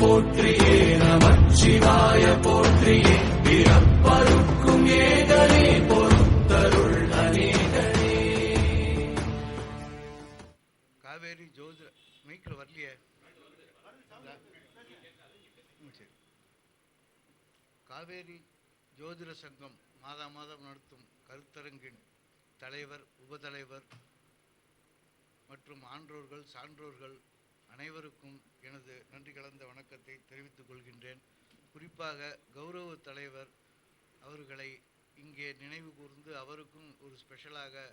போற்றியே நமச்சிவாய போற்றியே. பிறப்பருக்கும் ஏகனே பொறுத்தருள் அநேகனே. காவேரி ஜோதிர மைக்கில் வரலையே? காவேரி ஜோதிட சங்கம் மாதா மாதம் நடத்தும் கருத்தரங்கின் தலைவர் உபதலைவர் மற்றும் ஆன்றோர்கள் சான்றோர்கள் அனைவருக்கும் எனது நன்றி கலந்த வணக்கத்தை தெரிவித்துக் கொள்கின்றேன். குறிப்பாக கௌரவ தலைவர் அவர்களை இங்கே நினைவு கூர்ந்து அவருக்கும் ஒரு ஸ்பெஷலாக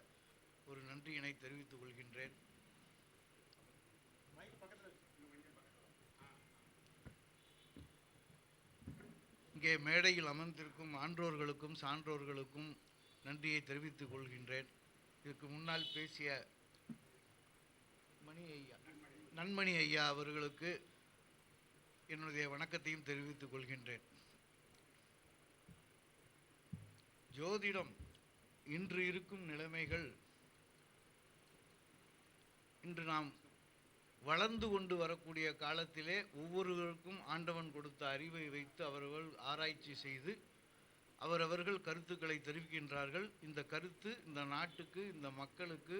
ஒரு நன்றியினை தெரிவித்துக் கொள்கின்றேன். இங்கே மேடையில் அமர்ந்திருக்கும் ஆன்றோர்களுக்கும் சான்றோர்களுக்கும் நன்றியை தெரிவித்துக் கொள்கின்றேன். இதற்கு முன்னால் பேசிய மணி ஐயா. நன்மணி ஐயா அவர்களுக்கு என்னுடைய வணக்கத்தையும் தெரிவித்துக் கொள்கின்றேன். ஜோதிடம் இன்று இருக்கும் நிலைமைகள் இன்று நாம் வளர்ந்து கொண்டு வரக்கூடிய காலத்திலே ஒவ்வொருவருக்கும் ஆண்டவன் கொடுத்த அறிவை வைத்து அவர்கள் ஆராய்ச்சி செய்து அவரவர்கள் கருத்துக்களை தெரிவிக்கின்றார்கள். இந்த கருத்து இந்த நாட்டுக்கு இந்த மக்களுக்கு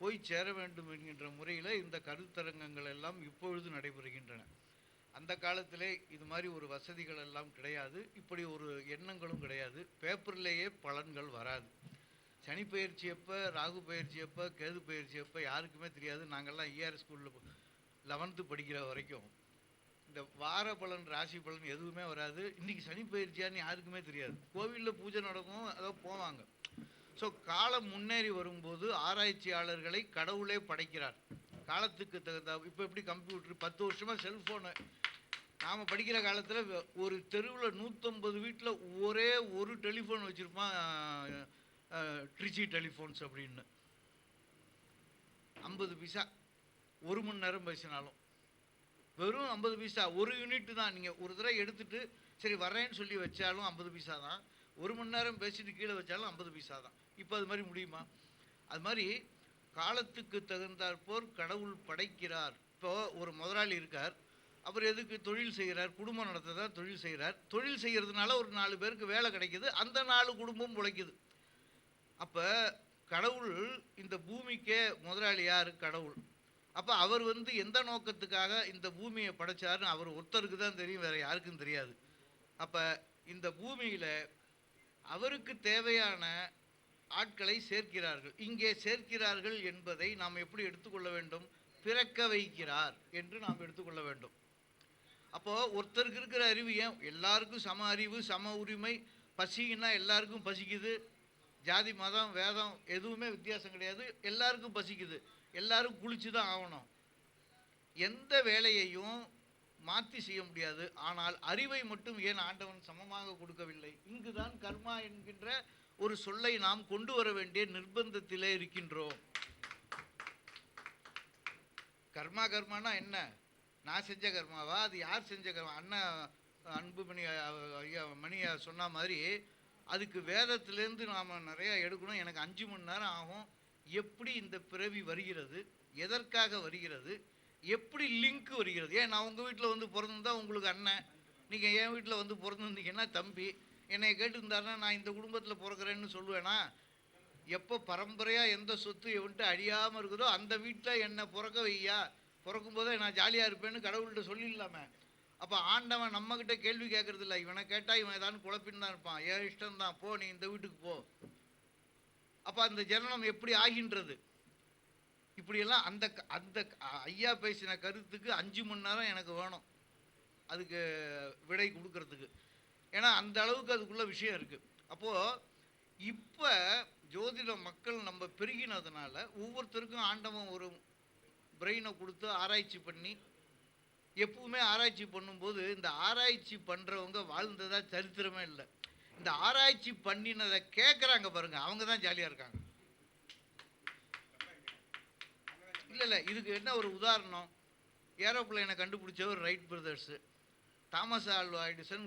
போய் சேர வேண்டும் என்கின்ற முறையில் இந்த கருத்தரங்கங்கள் எல்லாம் இப்பொழுது நடைபெறுகின்றன. அந்த காலத்திலே இது மாதிரி ஒரு வசதிகள் எல்லாம் கிடையாது. இப்படி ஒரு எண்ணங்களும் கிடையாது. பேப்பர்லேயே பலன்கள் வராது. சனி பயிற்சி எப்போ ராகு பயிற்சி எப்போ கேது பயிற்சி எப்போ யாருக்குமே தெரியாது. நாங்கள்லாம் இஆர் ஸ்கூலில் லெவன்த்து படிக்கிற வரைக்கும். இந்த வார பலன் ராசி பலன் எதுவுமே வராது. இன்றைக்கி சனி பயிற்சியான்னு யாருக்குமே தெரியாது. கோவிலில் பூஜை நடக்கும் அதோ போவாங்க. ஸோ காலம் முன்னேறி வரும்போது ஆராய்ச்சியாளர்களை கடவுளே படைக்கிறார். காலத்துக்கு தகுந்த இப்போ எப்படி கம்ப்யூட்டர் பத்து வருஷமாக செல்ஃபோனு நாம் படிக்கிற காலத்தில் ஒரு தெருவில் நூற்றம்பது வீட்டில் ஒரே ஒரு டெலிஃபோன் வச்சுருப்பான் ட்ரிச்சி டெலிஃபோன்ஸ் அப்படின்னு. ஐம்பது பைசா ஒரு மணி நேரம் பேசினாலும். வெறும் ஐம்பது பைசா ஒரு யூனிட் தான். நீங்கள் ஒரு தடவை எடுத்துகிட்டு சரி வரேன்னு சொல்லி வச்சாலும் ஐம்பது பைசா தான். ஒரு மணி நேரம் பேசிட்டு கீழே வச்சாலும் ஐம்பது பைசா தான். இப்போ அது மாதிரி முடியுமா? அது மாதிரி காலத்துக்கு தகுந்தாற்போர் கடவுள் படைக்கிறார். இப்போ ஒரு முதலாளி இருக்கார். அவர் எதுக்கு தொழில் செய்கிறார்? குடும்பம் நடத்த தான் தொழில் செய்கிறார். தொழில் செய்கிறதுனால ஒரு நாலு பேருக்கு வேலை கிடைக்கிது. அந்த நாலு குடும்பம் உழைக்குது. அப்போ கடவுள் இந்த பூமிக்கே முதலாளி யார்? கடவுள். அப்போ அவர் வந்து எந்த நோக்கத்துக்காக இந்த பூமியை படைச்சாருன்னு அவர் ஒருத்தருக்கு தான் தெரியும் வேறு யாருக்கும் தெரியாது. அப்போ இந்த பூமியில் அவருக்கு தேவையான ஆட்களை சேர்க்கிறார்கள். இங்கே சேர்க்கிறார்கள் என்பதை நாம் எப்படி எடுத்துக்கொள்ள வேண்டும்? பிறக்க வைக்கிறார் என்று நாம் எடுத்துக்கொள்ள வேண்டும். அப்போது ஒருத்தருக்கு இருக்கிற அறிவு ஏன்? எல்லாருக்கும் சம அறிவு சம உரிமை. பசின்னா எல்லாருக்கும் பசிக்குது. ஜாதி மதம் வேதம் எதுவுமே வித்தியாசம் கிடையாது. எல்லாருக்கும் பசிக்குது. எல்லாரும் குளிச்சு தான் ஆகணும். எந்த வேலையையும் மாற்றி செய்ய முடியாது. ஆனால் அறிவை மட்டும் ஏன் ஆண்டவன் சமமாக கொடுக்கவில்லை? இங்குதான் கர்மா என்கின்ற ஒரு சொல்லை நாம் கொண்டு வர வேண்டிய நிர்பந்தத்திலே இருக்கின்றோம். கர்மா கர்மானா என்ன? நான் செஞ்ச கர்மாவா? அது யார் செஞ்ச கர்மா? அண்ணன் அன்புமணி ஐயா மணியா சொன்ன மாதிரி அதுக்கு வேதத்திலேருந்து நாம் நிறையா எடுக்கணும். எனக்கு அஞ்சு மணி நேரம் ஆகும். எப்படி இந்த பிறவி வருகிறது? எதற்காக வருகிறது? எப்படி லிங்க் வருகிறது? ஏன் நான் உங்கள் வீட்டில் வந்து பிறந்திருந்தா உங்களுக்கு அண்ணன் நீங்கள் என் வீட்டில் வந்து பிறந்திருந்தீங்கன்னா தம்பி என்னை கேட்டிருந்தாருன்னா நான் இந்த குடும்பத்தில் பிறக்கிறேன்னு சொல்லுவேனா? எப்போ பரம்பரையாக எந்த சொத்து எவன்ட்டு அழியாமல் இருக்குதோ அந்த வீட்டில் என்னை பிறக்க வையா பிறக்கும்போதே நான் ஜாலியாக இருப்பேன்னு கடவுள்கிட்ட சொல்லிடலாமே. அப்போ ஆண்டவன் நம்மக்கிட்ட கேள்வி கேட்கறது இல்லை இவனை கேட்டால் இவன் ஏதாவது குழப்பின்னு தான் இருப்பான். ஏன் இஷ்டம் தான் போ நீ இந்த வீட்டுக்கு போ. அப்போ அந்த ஜனனம் எப்படி ஆகின்றது? இப்படியெல்லாம் அந்த க- அந்த ஐயா பேசின கருத்துக்கு அஞ்சு மணி நேரம் எனக்கு வேணும். அதுக்கு விடை கொடுக்கறதுக்கு. ஏன்னா அந்த அளவுக்கு அதுக்குள்ள விஷயம் இருக்குது அப்போது இப்போ ஜோதிட மக்கள் நம்ம பெருகினதுனால ஒவ்வொருத்தருக்கும் ஆண்டவன் ஒரு பிரெயினை கொடுத்து ஆராய்ச்சி பண்ணி எப்பவுமே ஆராய்ச்சி பண்ணும்போது இந்த ஆராய்ச்சி பண்ணுறவங்க வாழ்ந்ததாக சரித்திரமே இல்லை. இந்த ஆராய்ச்சி பண்ணினதை கேட்குறாங்க பாருங்கள் அவங்க தான் ஜாலியாக இருக்காங்க. இல்லை இல்லை இதுக்கு என்ன ஒரு உதாரணம்? ஏரோப்ளேனை கண்டுபிடிச்சவர் Wright brothers Thomas Alva Edison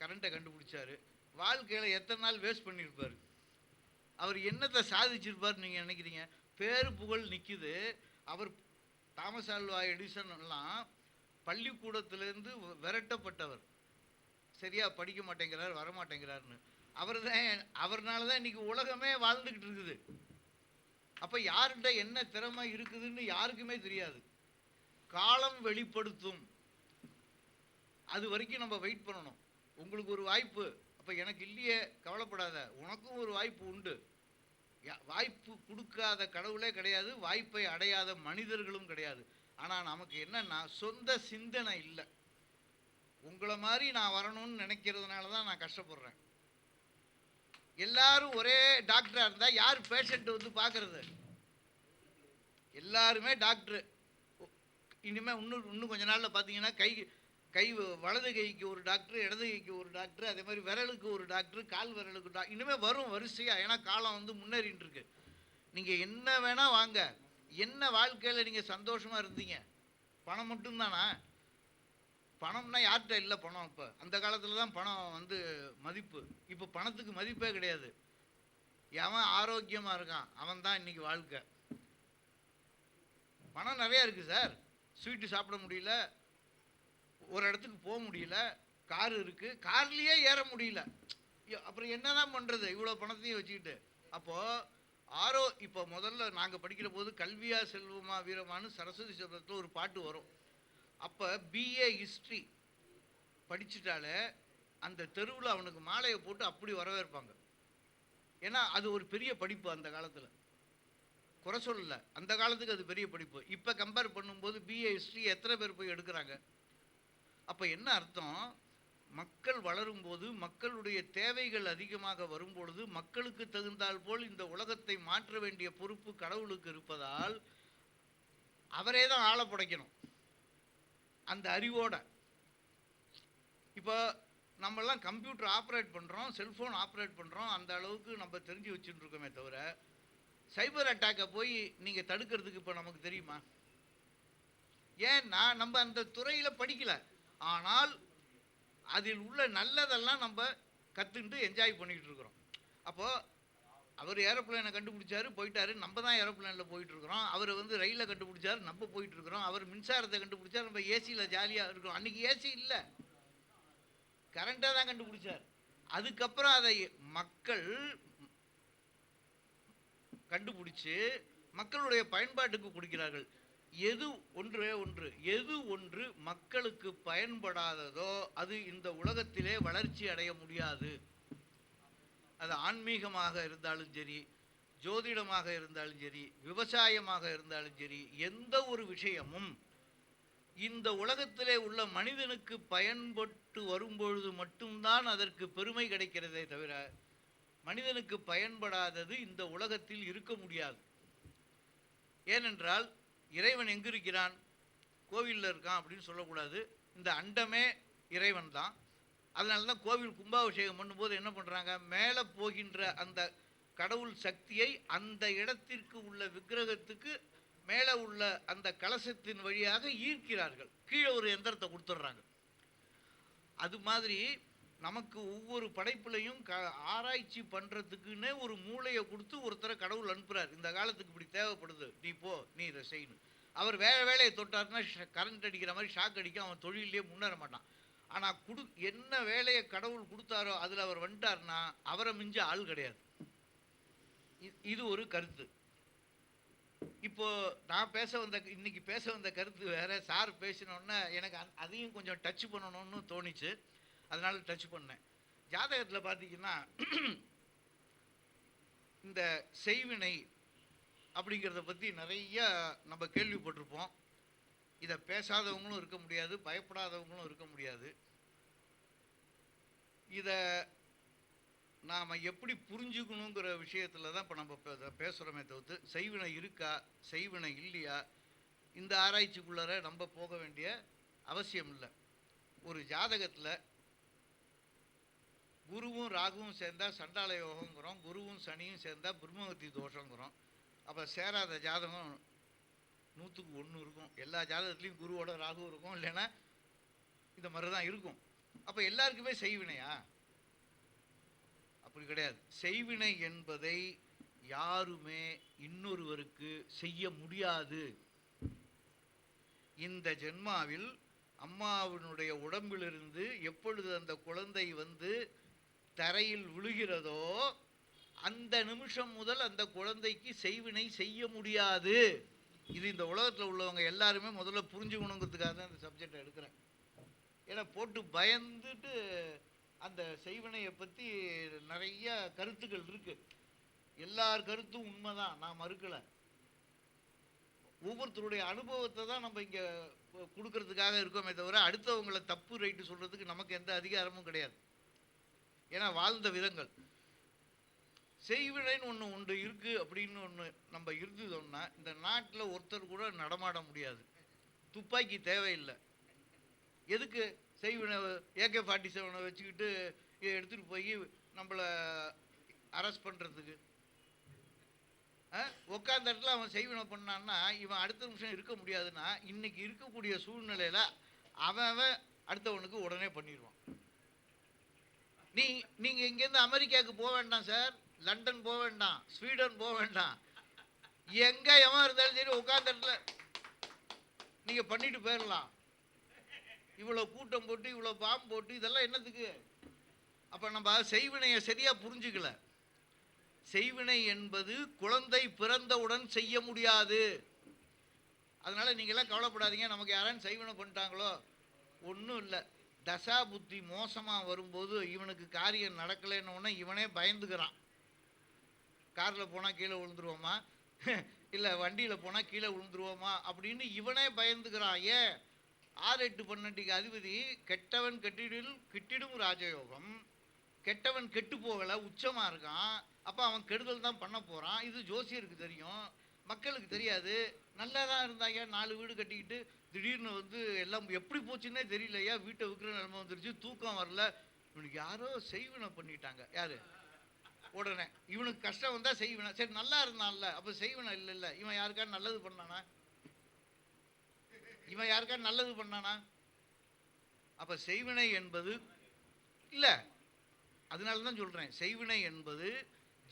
கரண்ட்டை கண்டுபிடிச்சார். வாழ்க்கையில் எத்தனை நாள் வேஸ்ட் பண்ணியிருப்பார்? அவர் என்னத்தை சாதிச்சிருப்பார் நீங்கள் நினைக்கிறீங்க? பேரு புகழ் நிற்கிது அவர் தாமஸ் ஆல்வா எடிசன் எல்லாம் பள்ளிக்கூடத்திலேருந்து விரட்டப்பட்டவர். சரியாக படிக்க மாட்டேங்கிறார் வர மாட்டேங்கிறாருன்னு அவர் தான் அவர்னால தான் இன்னைக்கு உலகமே வாழ்ந்துக்கிட்டு இருக்குது. அப்போ யார்கிட்ட என்ன திறமை இருக்குதுன்னு யாருக்குமே தெரியாது. காலம் வெளிப்படுத்தும். அது வரைக்கும் நம்ம வெயிட் பண்ணணும். உங்களுக்கு ஒரு வாய்ப்பு. அப்போ எனக்கு இல்லையே கவலைப்படாத. உனக்கும் ஒரு வாய்ப்பு உண்டு. யா- வாய்ப்பு கொடுக்காத கடவுளே கிடையாது. வாய்ப்பை அடையாத மனிதர்களும் கிடையாது. ஆனால் நமக்கு என்னென்னா சொந்த சிந்தனை இல்லை. உங்களை மாதிரி நான் வரணும்னு நினைக்கிறதுனால தான் நான் கஷ்டப்படுறேன். எல்லாரும் ஒரே டாக்டராக இருந்தால் யார் பேஷண்ட்டு வந்து பார்க்கறது எல்லாருமே டாக்டரு. இனிமே இன்னும் இன்னும் கொஞ்ச நாளில் பார்த்தீங்கன்னா கை கை வலது கைக்கு ஒரு டாக்டர் இடது கைக்கு ஒரு டாக்டர் அதே மாதிரி விரலுக்கு ஒரு டாக்டர் கால் விரலுக்கு டாக்டர் இனிமே வரும் வரிசையாக ஏன்னா காலம் வந்து முன்னேறிட்டு இருக்கு. என்ன வேணால் வாங்க. என்ன வாழ்க்கையில் நீங்கள் சந்தோஷமாக இருந்தீங்க? பணம் மட்டும்தானா? பணம்னா யார்கிட்ட இல்லை பணம் இப்போ. அந்த காலத்தில் தான் பணம் வந்து மதிப்பு. இப்போ பணத்துக்கு மதிப்பே கிடையாது. எவன் ஆரோக்கியமாக இருக்கான் அவன் தான் இன்னைக்கு வாழ்க்கை. பணம் நிறையா இருக்குது சார் ஸ்வீட்டு சாப்பிட முடியல. ஒரு இடத்துக்கு போக முடியல. கார் இருக்குது கார்லேயே ஏற முடியல. அப்புறம் அப்புறம் என்னதான் பண்ணுறது இவ்வளோ பணத்தையும் வச்சுக்கிட்டு. அப்போது ஆரோ இப்போ முதல்ல நாங்கள் படிக்கிற போது கல்வியா செல்வமா வீரமான்னு சரஸ்வதி சபதத்தில் ஒரு பாட்டு வரும். அப்போ பிஏ ஹிஸ்ட்ரி படிச்சுட்டாலே அந்த தெருவில் அவனுக்கு மாலையை போட்டு அப்படி வரவேற்பாங்க. ஏன்னா அது ஒரு பெரிய படிப்பு அந்த காலத்தில். குறை சொல்லல. அந்த காலத்துக்கு அது பெரிய படிப்பு. இப்போ கம்பேர் பண்ணும்போது பிஏ ஹிஸ்ட்ரி எத்தனை பேர் போய் எடுக்கிறாங்க? அப்போ என்ன அர்த்தம்? மக்கள் வளரும் போது மக்களுடைய தேவைகள் அதிகமாக வரும்பொழுது மக்களுக்கு தகுந்தால் போல் இந்த உலகத்தை மாற்ற வேண்டிய பொறுப்பு கடவுளுக்கு இருப்பதால் அவரே தான் ஆளை புடைக்கணும். அந்த அறிவோட. இப்போ நம்மெல்லாம் கம்ப்யூட்டர் ஆப்ரேட் பண்ணுறோம் செல்ஃபோன் ஆப்ரேட் பண்ணுறோம் அந்த அளவுக்கு நம்ம தெரிஞ்சு வச்சுட்டுருக்கோமே தவிர சைபர் அட்டாக்கை போய் நீங்கள் தடுக்கிறதுக்கு இப்போ நமக்கு தெரியுமா? ஏன்னா நம்ம அந்த துறையில் படிக்கல. ஆனால் அதில் உள்ள நல்லதெல்லாம் நம்ம கற்றுக்கிட்டு என்ஜாய் பண்ணிக்கிட்டு இருக்கிறோம் அப்போது அவர் ஏரோப்ளேனை கண்டுபிடிச்சாரு போயிட்டாரு. நம்ம தான் ஏரோப்ளேனில் போயிட்டுருக்குறோம். அவர் வந்து ரயிலில் கண்டுபிடிச்சாரு. நம்ம போயிட்டுருக்குறோம். அவர் மின்சாரத்தை கண்டுபிடிச்சாரு. நம்ம ஏசியில் ஜாலியாக இருக்கிறோம் அன்னைக்கு ஏசி இல்லை. கரண்ட்டாக தான் கண்டுபிடிச்சார். அதுக்கப்புறம் அதை மக்கள் கண்டுபிடிச்சு மக்களுடைய பயன்பாட்டுக்கு கொடுக்கிறார்கள். எது ஒன்றே ஒன்று. எது ஒன்று மக்களுக்கு பயன்படாததோ அது இந்த உலகத்திலே வளர்ச்சி அடைய முடியாது. அது ஆன்மீகமாக இருந்தாலும் சரி ஜோதிடமாக இருந்தாலும் சரி விவசாயமாக இருந்தாலும் சரி எந்த ஒரு விஷயமும் இந்த உலகத்திலே உள்ள மனிதனுக்கு பயன்பட்டு வரும்பொழுது மட்டும்தான் அதற்கு பெருமை கிடைக்கிறதே தவிர மனிதனுக்கு பயன்படாதது இந்த உலகத்தில் இருக்க முடியாது. ஏனென்றால் இறைவன் எங்கு இருக்கிறான் கோவிலில் இருக்கான் அப்படின்னு சொல்லக்கூடாது. இந்த அண்டமே இறைவன் தான் அதனால தான் கோவில் கும்பாபிஷேகம் பண்ணும்போது என்ன பண்ணுறாங்க மேலே போகின்ற அந்த கடவுள் சக்தியை அந்த இடத்திற்கு உள்ள விக்கிரகத்துக்கு மேலே உள்ள அந்த கலசத்தின் வழியாக ஈர்க்கிறார்கள். கீழே ஒரு எந்திரத்தை கொடுத்துட்றாங்க. அது மாதிரி நமக்கு ஒவ்வொரு படைப்புலையும் க ஆராய்ச்சி பண்ணுறதுக்குன்னே ஒரு மூளையை கொடுத்து ஒருத்தரை கடவுள் அனுப்புகிறார் இந்த காலத்துக்கு இப்படி தேவைப்படுது. நீ போ நீ இதை செய்யணும் அவர் வேறு வேலையை தொட்டாருன்னா கரண்ட் அடிக்கிற மாதிரி ஷாக் அடிக்க அவன் தொழிலே முன்னேற மாட்டான். ஆனால் குடு என்ன வேலையை கடவுள் கொடுத்தாரோ அதில் அவர் வந்துட்டார்னா அவரை மிஞ்ச ஆள் கிடையாது. இது ஒரு கருத்து. இப்போ நான் பேச வந்த இன்னைக்கு பேச வந்த கருத்து வேற. சார் பேசினோன்னே எனக்கு அந்த- அதையும் கொஞ்சம் டச் பண்ணணும்னு தோணிச்சு. அதனால டச் பண்ணேன். ஜாதகத்தில் பார்த்தீங்கன்னா இந்த செய்வினை அப்படிங்கிறத பற்றி நிறைய நம்ம கேள்விப்பட்டிருப்போம். இதை பேசாதவங்களும் இருக்க முடியாது பயப்படாதவங்களும் இருக்க முடியாது. இதை நாம் எப்படி புரிஞ்சுக்கணுங்கிற விஷயத்தில் தான் இப்போ நம்ம பே- பேசுகிறோமே தவிர்த்து செய்வினை இருக்கா செய்வினை இல்லையா இந்த ஆராய்ச்சிக்குள்ளார நம்ம போக வேண்டிய அவசியம் இல்லை. ஒரு ஜாதகத்தில் குருவும் ராகுவும் சேர்ந்தா சண்டால யோகங்கிறோம் குருவும் சனியும் சேர்ந்தா பிரம்மகத்தி தோஷங்கிறோம். அப்போ சேராத ஜாதகம் நூற்றுக்கு ஒன்று இருக்கும். எல்லா ஜாதகத்துலேயும் குருவோட ராகு இருக்கும். இல்லைன்னா இந்த மாதிரி தான் இருக்கும். அப்போ எல்லாருக்குமே செய்வினையா? அப்படி கிடையாது. செய்வினை என்பதை யாருமே இன்னொருவருக்கு செய்ய முடியாது. இந்த ஜென்மாவில் அம்மாவினுடைய உடம்பிலிருந்து எப்பொழுது அந்த குழந்தை வந்து தரையில் விழுகிறதோ அந்த நிமிஷம் முதல் அந்த குழந்தைக்கு செய்வினை செய்ய முடியாது. இது இந்த உலகத்தில் உள்ளவங்க எல்லாருமே முதல்ல புரிஞ்சுக்கணுங்கிறதுக்காக தான் இந்த சப்ஜெக்டை எடுக்கிறேன். ஏன்னா போட்டு பயந்துட்டு அந்த செய்வினையை பற்றி நிறைய கருத்துக்கள் இருக்குது எல்லார் கருத்தும் உண்மை தான் நான் மறுக்கலை. ஒவ்வொருத்தருடைய அனுபவத்தை தான் நம்ம இங்கே கொடுக்கறதுக்காக இருக்கோமே தவிர அடுத்தவங்களை தப்பு ரைட்டு சொல்கிறதுக்கு நமக்கு எந்த அதிகாரமும் கிடையாது. ஏன்னா வாழ்ந்த விதங்கள். செய்வினைன்னு ஒன்று ஒன்று இருக்குது அப்படின்னு ஒன்று நம்ம இருந்ததோன்னா இந்த நாட்டில் ஒருத்தர் கூட நடமாட முடியாது. துப்பாக்கி தேவையில்லை. எதுக்கு? செய்வினை ஏகே ஃபார்ட்டி செவனை வச்சுக்கிட்டு எடுத்துகிட்டு போய் நம்மளை அரெஸ்ட் பண்ணுறதுக்கு உட்காந்த இடத்துல அவன் செய்வினை பண்ணான்னா இவன் அடுத்த நிமிஷம் இருக்க முடியாதுன்னா இன்னைக்கு இருக்கக்கூடிய சூழ்நிலையில அவன் அவன் அடுத்தவனுக்கு உடனே பண்ணிடுவான் நீ நீங்கள் இங்கேருந்து அமெரிக்காவுக்கு போக வேண்டாம் சார். லண்டன் போக வேண்டாம் ஸ்வீடன் போக வேண்டாம். எங்க எவன் இருந்தாலும் சரி உட்காந்த இடத்துல நீங்க பண்ணிட்டு போயிடலாம் இவ்வளோ கூட்டம் போட்டு இவ்வளோ பாம்பு போட்டு இதெல்லாம் என்னத்துக்கு? அப்ப நம்ம செய்வினையை சரியா புரிஞ்சுக்கல. செய்வினை என்பது குழந்தை பிறந்தவுடன் செய்ய முடியாது. அதனால நீங்களாம் கவலைப்படாதீங்க. நமக்கு யாரும் செய்வினை பண்ணிட்டாங்களோ? ஒன்றும் இல்லை. தசா புத்தி மோசமாக வரும்போது இவனுக்கு காரியம் நடக்கலைன்னு உடனே இவனே பயந்துக்கிறான். காரில் போனால் கீழே விழுந்துருவோமா? இல்லை வண்டியில் போனால் கீழே விழுந்துருவோமா? அப்படின்னு இவனே பயந்துக்கிறான். ஏன்? ஆறு எட்டு பன்னெண்டுக்கு அதிபதி கெட்டவன் கெட்டிடில் கிட்டிடும் ராஜயோகம். கெட்டவன் கெட்டு போகலை உச்சமாக இருக்கான். அப்போ அவன் கெடுதல் தான் பண்ண போகிறான் இது ஜோசியருக்கு தெரியும். மக்களுக்கு தெரியாது. நல்லா தான் இருந்தாங்க. நாலு வீடு கட்டிக்கிட்டு திடீர்னு வந்து எல்லாம் எப்படி போச்சுன்னே தெரியலையா? வீட்டை விற்கிற நிலைமை வந்துருச்சு. தூக்கம் வரல. இவனுக்கு யாரோ செய்வினை பண்ணிட்டாங்க. யார்? உடனே இவனுக்கு கஷ்டம் வந்தால் செய்வினை? சரி நல்லா இருந்தான்ல அப்போ செய்வினை? இல்லை இல்லை. இவன் யாருக்கா நல்லது பண்ணானா? இவன் யாருக்கா நல்லது பண்ணானா? அப்போ செய்வினை என்பது இல்லை. அதனால தான் சொல்கிறேன் செய்வினை என்பது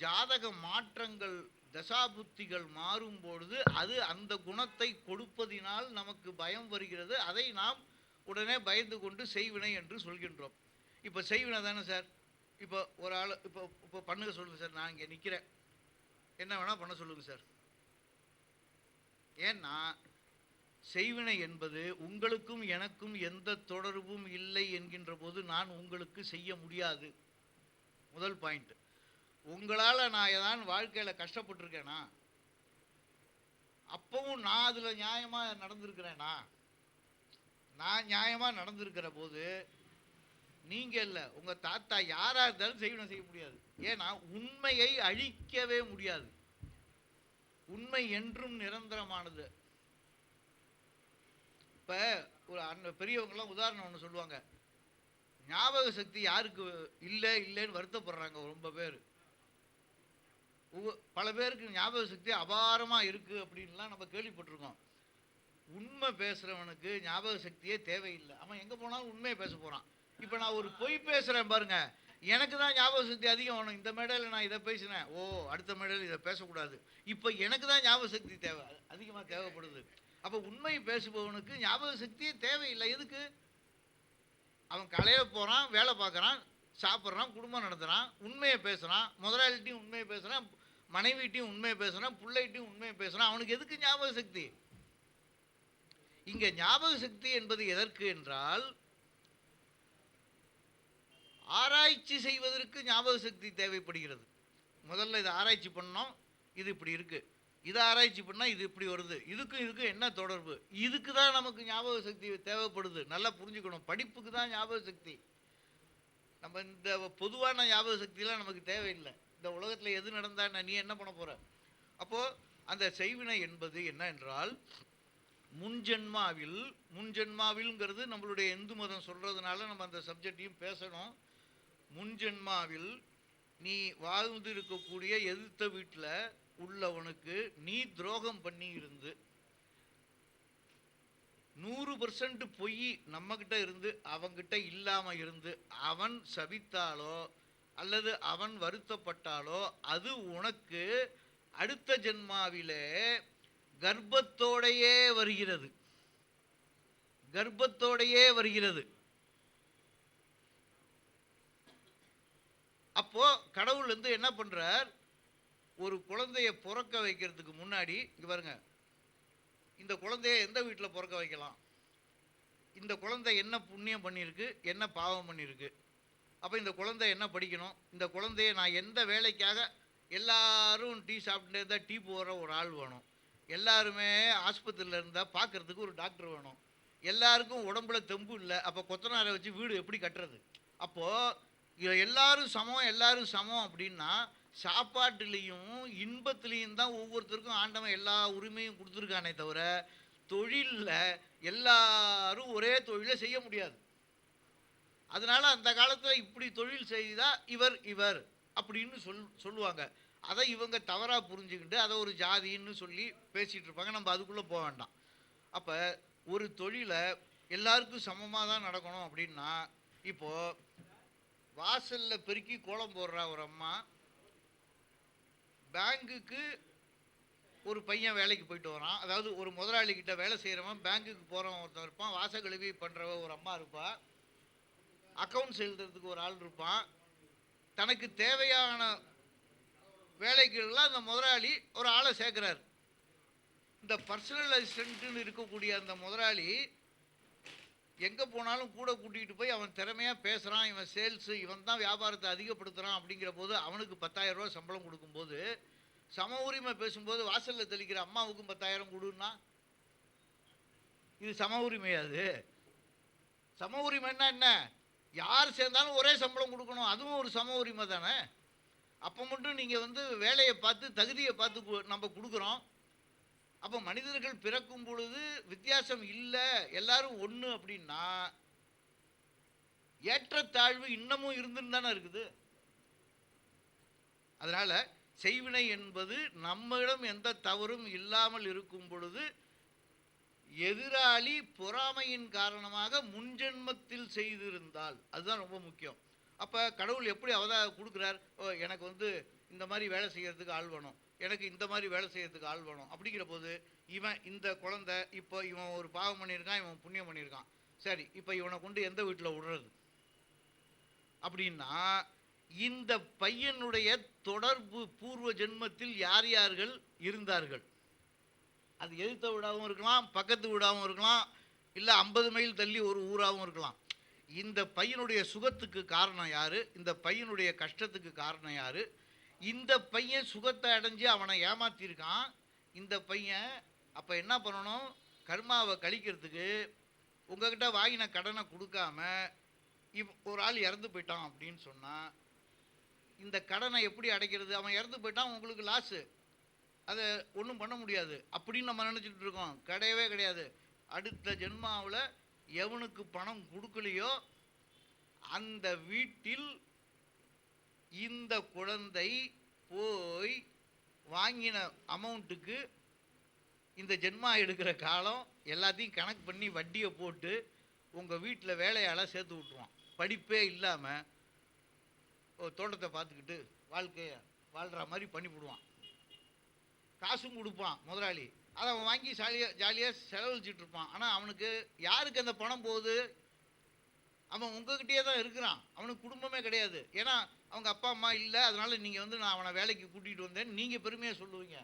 ஜாதக மாற்றங்கள் தசாபுத்திகள் மாறும் பொழுது அது அந்த குணத்தை கொடுப்பதினால் நமக்கு பயம் வருகிறது. அதை நாம் உடனே பயந்து கொண்டு செய்வினை என்று சொல்கின்றோம். இப்போ செய்வினை தானே சார்? இப்போ ஒரு ஆள் இப்போ இப்போ பண்ணுங்க சொல்லுங்கள் சார் நான் இங்கே நிற்கிறேன் என்ன வேணால் பண்ண சொல்லுங்கள் சார். ஏன்னா செய்வினை என்பது உங்களுக்கும் எனக்கும் எந்த தொடர்பும் இல்லை என்கின்ற போது நான் உங்களுக்கு செய்ய முடியாது. முதல் பாயிண்ட். உங்களால் நான் ஏதான் வாழ்க்கையில் கஷ்டப்பட்டுருக்கேனா? அப்பவும் நான் அதில் நியாயமாக நடந்திருக்கிறேனா? நான் நியாயமாக நடந்திருக்கிற போது நீங்கள் இல்லை. உங்கள் தாத்தா யாராக இருந்தாலும் செய்யணும் செய்ய முடியாது. ஏன்னா உண்மையை அழிக்கவே முடியாது. உண்மை என்றும் நிரந்தரமானது. இப்போ ஒரு அண்ண பெரியவங்களாம் உதாரணம் ஒன்று சொல்லுவாங்க. ஞாபக சக்தி யாருக்கு இல்லை இல்லைன்னு வருத்தப்படுறாங்க ரொம்ப பேர். பல பேருக்கு ஞாபக சக்தி அபாரமாக இருக்குது அப்படின்லாம் நம்ம கேள்விப்பட்டிருக்கோம். உண்மை பேசுகிறவனுக்கு ஞாபக சக்தியே தேவையில்லை. அவன் எங்கே போனாலும் உண்மையை பேச போகிறான் இப்போ நான் ஒரு பொய் பேசுகிறேன் பாருங்க. எனக்கு தான் ஞாபக சக்தி அதிகம். வேணும் இந்த மேடையில் நான் இதை பேசினேன். ஓ அடுத்த மேடையில் இதை பேசக்கூடாது. இப்போ எனக்கு தான் ஞாபக சக்தி தேவை. அதிகமாக தேவைப்படுது. அப்போ உண்மை பேசுபவனுக்கு ஞாபக சக்தியே தேவையில்லை. எதுக்கு? அவன் கலையில் போகிறான் வேலை பார்க்குறான் சாப்பிட்றான் குடும்பம் நடத்துகிறான் உண்மையை பேசுகிறான் முதலாளிட்டையும் உண்மையை பேசுகிறான் மனைவிட்டையும் உண்மையை பேசுகிறான் பிள்ளைகிட்டையும் உண்மையை பேசுகிறான் அவனுக்கு எதுக்கு ஞாபக சக்தி? இங்கே ஞாபக சக்தி என்பது எதற்கு என்றால் ஆராய்ச்சி செய்வதற்கு ஞாபக சக்தி தேவைப்படுகிறது. முதல்ல இதை ஆராய்ச்சி பண்ணோம் இது இப்படி இருக்குது இதை ஆராய்ச்சி பண்ணால் இது இப்படி வருது. இதுக்கும் இதுக்கும் என்ன தொடர்பு? இதுக்கு தான் நமக்கு ஞாபக சக்தி தேவைப்படுது. நல்லா புரிஞ்சுக்கணும். படிப்புக்கு தான் ஞாபக சக்தி. நம்ம இந்த பொதுவான ஞாபக சக்தியெலாம் நமக்கு தேவையில்லை. இந்த உலகத்தில் எது நடந்தா நீ என்ன பண்ண போகிற அப்போ அந்த செய்வினை என்பது என்ன என்றால் முன்ஜென்மாவில் முன்ஜென்மாவில்ங்கிறது நம்மளுடைய இந்து மதம் சொல்கிறதுனால நம்ம அந்த சப்ஜெக்டையும் பேசணும். முன்ஜென்மாவில் நீ வாழ்ந்து இருக்கக்கூடிய எதிர்த்த வீட்டில் உள்ளவனுக்கு நீ துரோகம் பண்ணி இருந்து நூறு பர்சன்ட் பொய் நம்மக்கிட்ட இருந்து அவங்கிட்ட இல்லாமல் இருந்து அவன் சபித்தாலோ அல்லது அவன் வருத்தப்பட்டாலோ அது உனக்கு அடுத்த ஜென்மாவிலே கர்ப்பத்தோடையே வருகிறது. கர்ப்பத்தோடையே வருகிறது. அப்போது கடவுள் வந்து என்ன பண்ணுறார் ஒரு குழந்தைய பிறக்க வைக்கிறதுக்கு முன்னாடி இங்கே பாருங்க. இந்த குழந்தைய எந்த வீட்டில் பிறக்க வைக்கலாம்? இந்த குழந்தை என்ன புண்ணியம் பண்ணியிருக்கு? என்ன பாவம் பண்ணியிருக்கு? அப்போ இந்த குழந்தை என்ன படிக்கணும்? இந்த குழந்தைய நான் எந்த வேலைக்காக எல்லாரும் டீ சாப்பிட்டு இருந்தால் டீ போடுற ஒரு ஆள் வேணும். எல்லாருமே ஆஸ்பத்திரியில் இருந்தால் பார்க்கறதுக்கு ஒரு டாக்டர் வேணும். எல்லாருக்கும் உடம்புல தெம்பு இல்லை. அப்போ கொத்தனாரை வச்சு வீடு எப்படி கட்டுறது? அப்போது எல்லாரும் சமம் எல்லாரும் சமம் அப்படின்னா சாப்பாட்டுலேயும் இன்பத்துலேயும் தான் ஒவ்வொருத்தருக்கும் ஆண்டவன் எல்லா உரிமையும் கொடுத்துருக்கானே தவிர தொழிலில் எல்லாரும் ஒரே தொழிலை செய்ய முடியாது. அதனால் அந்த காலத்தில் இப்படி தொழில் செய்தால் இவர் இவர் அப்படின்னு சொல் சொல்லுவாங்க. அதை இவங்க தவறாக புரிஞ்சுக்கிட்டு அதை ஒரு ஜாதின்னு சொல்லி பேசிகிட்டு இருப்பாங்க. நம்ம அதுக்குள்ளே போக வேண்டாம். அப்போ ஒரு தொழிலை எல்லாருக்கும் சமமாக தான் நடக்கணும் அப்படின்னா இப்போது வாசலில் பெருக்கி கோலம் போடுறா ஒரு அம்மா. பேங்குக்கு ஒரு பையன் வேலைக்கு போயிட்டு வரான். அதாவது ஒரு முதலாளிகிட்ட வேலை செய்கிறவன் பேங்குக்கு போகிறவன் ஒருத்தன் இருப்பான் வாச கழுவி பண்ணுறவ ஒரு அம்மா இருப்பா. அக்கௌண்ட்ஸ் எழுதுறதுக்கு ஒரு ஆள் இருப்பான். தனக்கு தேவையான வேலைகள்லாம் அந்த முதலாளி ஒரு ஆளை சேர்க்குறாரு. இந்த பர்சனல் அசிஸ்டன்ட்னு இருக்கக்கூடிய அந்த முதலாளி எங்கே போனாலும் கூட கூட்டிகிட்டு போய் அவன் திறமையாக பேசுகிறான் இவன் சேல்ஸு இவன் தான் வியாபாரத்தை அதிகப்படுத்துகிறான் அப்படிங்கிற போது அவனுக்கு பத்தாயிரம் ரூபா சம்பளம் கொடுக்கும்போது சம உரிமை பேசும்போது வாசலில் தெளிக்கிற அம்மாவுக்கும் பத்தாயிரம் கொடுன்னா? இது சம உரிமை அது? சம உரிமைன்னா என்ன? யார் சேர்ந்தாலும் ஒரே சம்பளம் கொடுக்கணும் அதுவும் ஒரு சம உரிமை தானே? அப்போ மட்டும் நீங்கள் வந்து வேலையை பார்த்து தகுதியை பார்த்து நம்ம கொடுக்குறோம். அப்போ மனிதர்கள் பிறக்கும் பொழுது வித்தியாசம் இல்லை எல்லாரும் ஒன்று அப்படின்னா ஏற்றத்தாழ்வு இன்னமும் இருந்துன்னு தானே இருக்குது. அதனால் செய்வினை என்பது நம்மிடம் எந்த தவறும் இல்லாமல் இருக்கும் பொழுது எதிராளி பொறாமையின் காரணமாக முன்ஜென்மத்தில் செய்திருந்தால் அதுதான் ரொம்ப முக்கியம். அப்போ கடவுள் எப்படி அவதா கொடுக்குறார்? ஓ எனக்கு வந்து இந்த மாதிரி வேலை செய்கிறதுக்கு ஆள் வேணும். எனக்கு இந்த மாதிரி வேலை செய்கிறதுக்கு ஆள் வேணும். அப்படிங்கிற போது இவன் இந்த குழந்தை இப்போ இவன் ஒரு பாவம் பண்ணியிருக்கான் இவன் புண்ணியம் பண்ணியிருக்கான். சரி இப்போ இவனை கொண்டு எந்த வீட்டில் விடுறது? அப்படின்னா இந்த பையனுடைய தொடர்பு பூர்வ ஜென்மத்தில் யார் யார்கள் இருந்தார்கள்? அது எதிர்த்த வீடாகவும் இருக்கலாம் பக்கத்து வீடாகவும் இருக்கலாம் இல்லை ஐம்பது மைல் தள்ளி ஒரு ஊராகவும் இருக்கலாம். இந்த பையனுடைய சுகத்துக்கு காரணம் யார்? இந்த பையனுடைய கஷ்டத்துக்கு காரணம் யார்? இந்த பையன் சுகத்தை அடைஞ்சு அவனை ஏமாற்றிருக்கான் இந்த பையன் அப்போ என்ன பண்ணணும்? கர்மாவை கழிக்கிறதுக்கு உங்ககிட்ட வாங்கின கடனை கொடுக்காம இவ் ஒரு ஆள் இறந்து போயிட்டான் அப்படின்னு சொன்னால் இந்த கடனை எப்படி அடைக்கிறது? அவன் இறந்து போயிட்டான் உங்களுக்கு லாஸு அதை ஒன்றும் பண்ண முடியாது. அப்படின்னு நம்ம நினச்சிட்டு இருக்கோம். கிடையவே கிடையாது. அடுத்த ஜென்மாவில் எவனுக்கு பணம் கொடுக்கலையோ அந்த வீட்டில் இந்த குழந்தை போய் வாங்கின அமௌண்ட்டுக்கு இந்த ஜென்மா எடுக்கிற காலம் எல்லாத்தையும் கணக்கு பண்ணி வட்டியை போட்டு உங்கள் வீட்டில் வேலையால் சேர்த்து விட்ருவான் படிப்பே இல்லாமல் தோட்டத்தை பார்த்துக்கிட்டு வாழ்க்கையை வாழ்கிற மாதிரி பண்ணிவிடுவான். காசும் கொடுப்பான் முதலாளி. அதை அவன் வாங்கி ஜாலியாக ஜாலியாக செலவழிச்சிட்டு இருப்பான். ஆனால் அவனுக்கு யாருக்கு அந்த பணம் போகுது? அவன் உங்ககிட்டயே தான் இருக்கிறான். அவனுக்கு குடும்பமே கிடையாது. ஏன்னா அவங்க அப்பா அம்மா இல்லை அதனால் நீங்கள் வந்து நான் அவனை வேலைக்கு கூட்டிகிட்டு வந்தேன். நீங்கள் பெருமையாக சொல்லுவீங்க.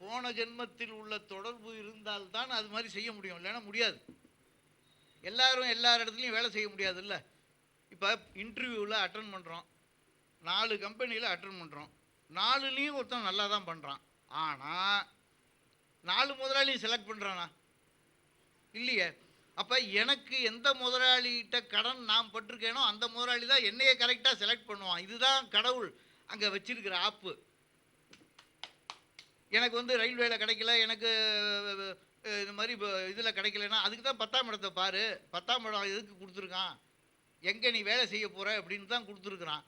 போன ஜென்மத்தில் உள்ள தொடர்பு இருந்தால்தான் அது மாதிரி செய்ய முடியும். இல்லைன்னா முடியாது. எல்லாரும் எல்லார் இடத்துலையும் வேலை செய்ய முடியாது இல்லை இப்போ இன்டர்வியூவில் அட்டன் பண்ணுறோம் நாலு கம்பெனியில் அட்டன் பண்ணுறோம் நாலுலேயும் ஒருத்தன் நல்லா தான் பண்ணுறான் ஆனால் நாலு முதலாளியும் செலக்ட் பண்ணுறானா இல்லையே. அப்போ எனக்கு எந்த முதலாளிகிட்ட கடன் நான் பட்டிருக்கேனோ அந்த முதலாளி தான் என்னையே கரெக்டாக செலக்ட் பண்ணுவான். இதுதான் கடவுள். அங்கே வச்சிருக்கிற ஆப்பு எனக்கு வந்து ரயில்வேல கிடைக்கல எனக்கு இது மாதிரி இதில் கிடைக்கலன்னா அதுக்கு தான் பத்தாம் இடத்தை பாரு. பத்தாம் இடம் எதுக்கு கொடுத்துருக்கான்? எங்கே நீ வேலை செய்ய போகிற அப்படின்னு தான் கொடுத்துருக்குறான்.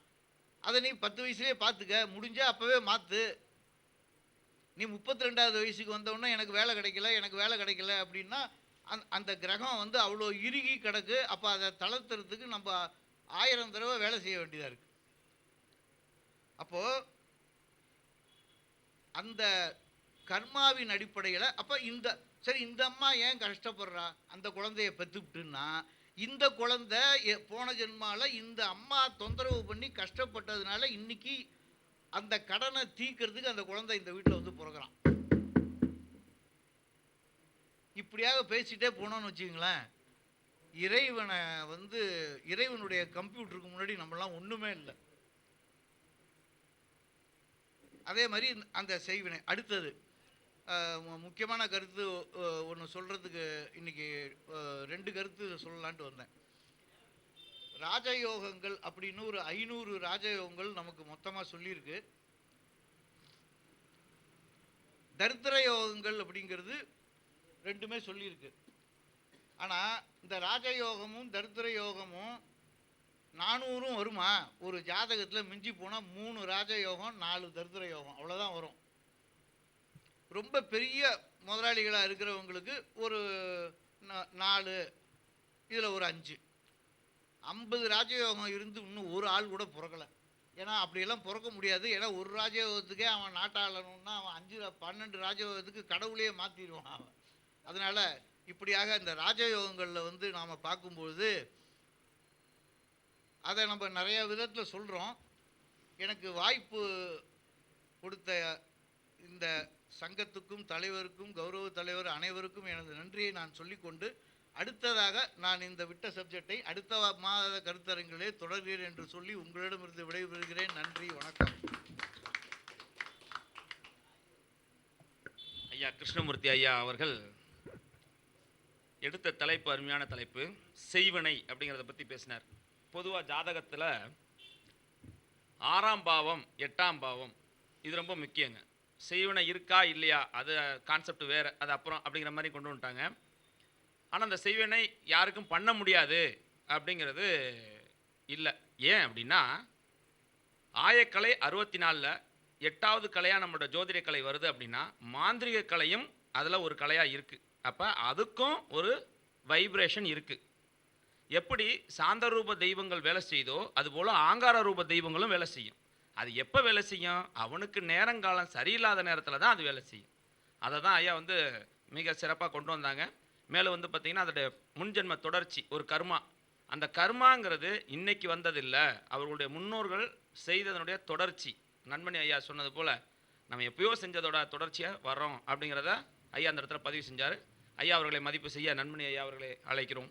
அதை நீ பத்து வயசுலேயே பார்த்துக்க முடிஞ்சால் அப்போவே மாற்று நீ முப்பத்தி ரெண்டாவது வயசுக்கு வந்தவுடனே எனக்கு வேலை கிடைக்கல எனக்கு வேலை கிடைக்கல அப்படின்னா அந் அந்த கிரகம் வந்து அவ்வளோ இறுகி கிடக்கு. அப்போ அதை தளர்த்துறதுக்கு நம்ம ஆயிரம் தடவை வேலை செய்ய வேண்டியதாக இருக்குது அப்போது அந்த கர்மாவின் அடிப்படையில் அப்போ இந்த சரி இந்த அம்மா ஏன் கஷ்டப்படுறா? அந்த குழந்தைய பெற்றுக்கிட்டுன்னா இந்த குழந்தை போன ஜென்மாவில் இந்த அம்மா தொந்தரவு பண்ணி கஷ்டப்பட்டதுனால இன்றைக்கி அந்த கடனை தீக்கிறதுக்கு அந்த குழந்தை இந்த வீட்டில் வந்து பிறகுறான் இப்படியாக பேசிகிட்டே போனோம்னு வச்சுங்களேன் இறைவனை வந்து இறைவனுடைய கம்ப்யூட்டருக்கு முன்னாடி நம்மளாம் ஒன்றுமே இல்லை. அதே மாதிரி அந்த செய்வினை. அடுத்தது முக்கியமான கருத்து ஒன்று சொல்கிறதுக்கு இன்னைக்கு ரெண்டு கருத்து சொல்லலான்ட்டு வந்தேன். ராஜயோகங்கள் அப்படின்னு ஒரு ஐநூறு ராஜயோகங்கள் நமக்கு மொத்தமாக சொல்லியிருக்கு. தரித்திர யோகங்கள் அப்படிங்கிறது ரெண்டுமே சொல்லியிருக்கு. ஆனால் இந்த ராஜயோகமும் தரித்திர யோகமும் நானூறும் வருமா? ஒரு ஜாதகத்தில் மிஞ்சி போனால் மூணு ராஜயோகம் நாலு தரித்திர யோகம். அவ்வளோதான் வரும். ரொம்ப பெரிய முதலாளிகளாக இருக்கிறவங்களுக்கு ஒரு நாலு இதில் ஒரு அஞ்சு. ஐம்பது ராஜயோகம் இருந்து இன்னும் ஒரு ஆள் கூட பிறக்கலை. ஏன்னா அப்படியெல்லாம் பிறக்க முடியாது. ஏன்னா ஒரு ராஜயோகத்துக்கே அவன் நாட்டாளணும்னா அவன் அஞ்சு பன்னெண்டு ராஜயோகத்துக்கு கடவுளையே மாற்றிடுவான் அவன். அதனால் இப்படியாக இந்த ராஜயோகங்களில் வந்து நாம் பார்க்கும்பொழுது அதை நம்ம நிறைய விதத்தில் சொல்கிறோம் எனக்கு வாய்ப்பு கொடுத்த இந்த சங்கத்துக்கும் தலைவருக்கும் கௌரவ தலைவர் அனைவருக்கும் எனது நன்றியை நான் சொல்லிக்கொண்டு அடுத்ததாக நான் இந்த விட்ட சப்ஜெக்டை அடுத்த மாத கருத்தரங்கிலே தொடர்கிறேன் என்று சொல்லி உங்களிடமிருந்து விடைபெறுகிறேன். நன்றி வணக்கம். ஐயா கிருஷ்ணமூர்த்தி ஐயா அவர்கள் எடுத்த தலைப்பு அருமையான தலைப்பு செய்வனை அப்படிங்கிறத பற்றி பேசினார். பொதுவாக ஜாதகத்தில் ஆறாம் பாவம் எட்டாம் பாவம் இது ரொம்ப முக்கியங்க. செய்வனை இருக்கா இல்லையா? அது கான்செப்ட் வேறு அது அப்புறம் அப்படிங்கிற மாதிரி கொண்டு வந்துட்டாங்க. ஆனால் அந்த செய்வனை யாருக்கும் பண்ண முடியாது அப்படிங்கிறது இல்லை. ஏன் அப்படின்னா ஆயக்கலை அறுபத்தி நாலில் எட்டாவது கலையாக நம்மளோட ஜோதிட கலை வருது அப்படின்னா மாந்திரிக கலையும் அதில் ஒரு கலையாக இருக்குது அப்போ அதுக்கும் ஒரு வைப்ரேஷன் இருக்குது எப்படி சாந்த ரூப தெய்வங்கள் வேலை செய்தோ அதுபோல் ஆங்கார ரூப தெய்வங்களும் வேலை செய்யும். அது எப்போ வேலை செய்யும்? அவனுக்கு நேரங்காலம் சரியில்லாத நேரத்தில் தான் அது வேலை செய்யும். அதை தான் ஐயா வந்து மிக சிறப்பாக கொண்டு வந்தாங்க. மேலே வந்து பார்த்திங்கன்னா அதோடைய முன்ஜென்ம தொடர்ச்சி ஒரு கர்மா. அந்த கர்மாங்கிறது இன்னைக்கு வந்ததில்லை. அவர்களுடைய முன்னோர்கள் செய்ததனுடைய தொடர்ச்சி. நண்பனி ஐயா சொன்னது போல் நம்ம எப்பயோ செஞ்சதோட தொடர்ச்சியாக வர்றோம் அப்படிங்கிறத ஐயா அந்த இடத்துல பதிவு செஞ்சார். ஐயா அவர்களை மதிப்பு செய்ய நண்பனி ஐயா அவர்களை அழைக்கிறோம்.